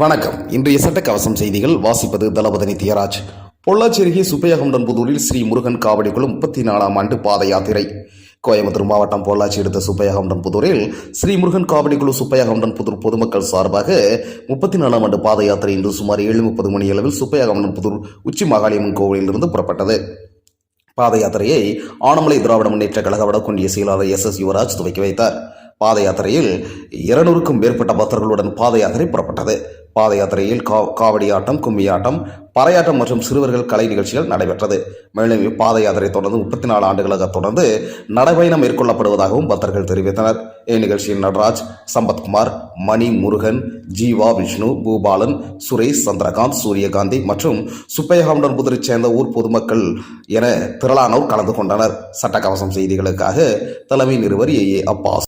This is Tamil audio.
வணக்கம். இன்றைய சட்டக்கவசம் செய்திகள். வாசிப்பது தளபதி தியராஜ். பொள்ளாச்சி அருகே சுப்பையகவுண்டன்புதூரில் ஸ்ரீ முருகன் காவடி குழு முப்பத்தி நாலாம் ஆண்டு பாத யாத்திரை. கோயம்புத்தூர் மாவட்டம் பொள்ளாச்சி எடுத்த சுப்பையகவுண்டன்புதூரில் ஸ்ரீ முருகன் காவடி குழு சுப்பையகவுண்டன்புதூர் பொதுமக்கள் சார்பாக முப்பத்தி நாலாம் ஆண்டு பாத யாத்திரை இன்று சுமார் ஏழு முப்பது மணி அளவில் சுப்பையகவுண்டன்புதூர் உச்சி மாகாளியம்மன் கோவிலிலிருந்து புறப்பட்டது. பாத யாத்திரையை ஆனமலை திராவிட முன்னேற்ற கழக வடக்கொண்டிய செயலாளர் எஸ் எஸ் யுவராஜ் துவக்கி வைத்தார். பாத யாத்திரையில் இருநூறுக்கும் மேற்பட்ட பக்தர்களுடன் பாத யாத்திரை புறப்பட்டது. பாத யாத்திரையில் கா காவடி ஆட்டம் கும்மியாட்டம் பறையாட்டம் மற்றும் சிறுவர்கள் கலை நிகழ்ச்சிகள் நடைபெற்றது. மேலும் இப்பாத யாத்திரை தொடர்ந்து முப்பத்தி நாலு ஆண்டுகளாக தொடர்ந்து நடைபயணம் மேற்கொள்ளப்படுவதாகவும் பக்தர்கள் தெரிவித்தனர். இந்நிகழ்ச்சியில் நடராஜ் சம்பத்குமார் மணி முருகன் ஜீவா விஷ்ணு பூபாலன் சுரேஷ் சந்திரகாந்த் சூரியகாந்தி மற்றும் சுப்பையகாமுடன் புதரைச் சேர்ந்த ஊர் பொதுமக்கள் என திரளானோர் கலந்து கொண்டனர். சட்டக்கவசம் செய்திகளுக்காக தலைமை நிறுவர் ஏ ஏ அப்பாஸ்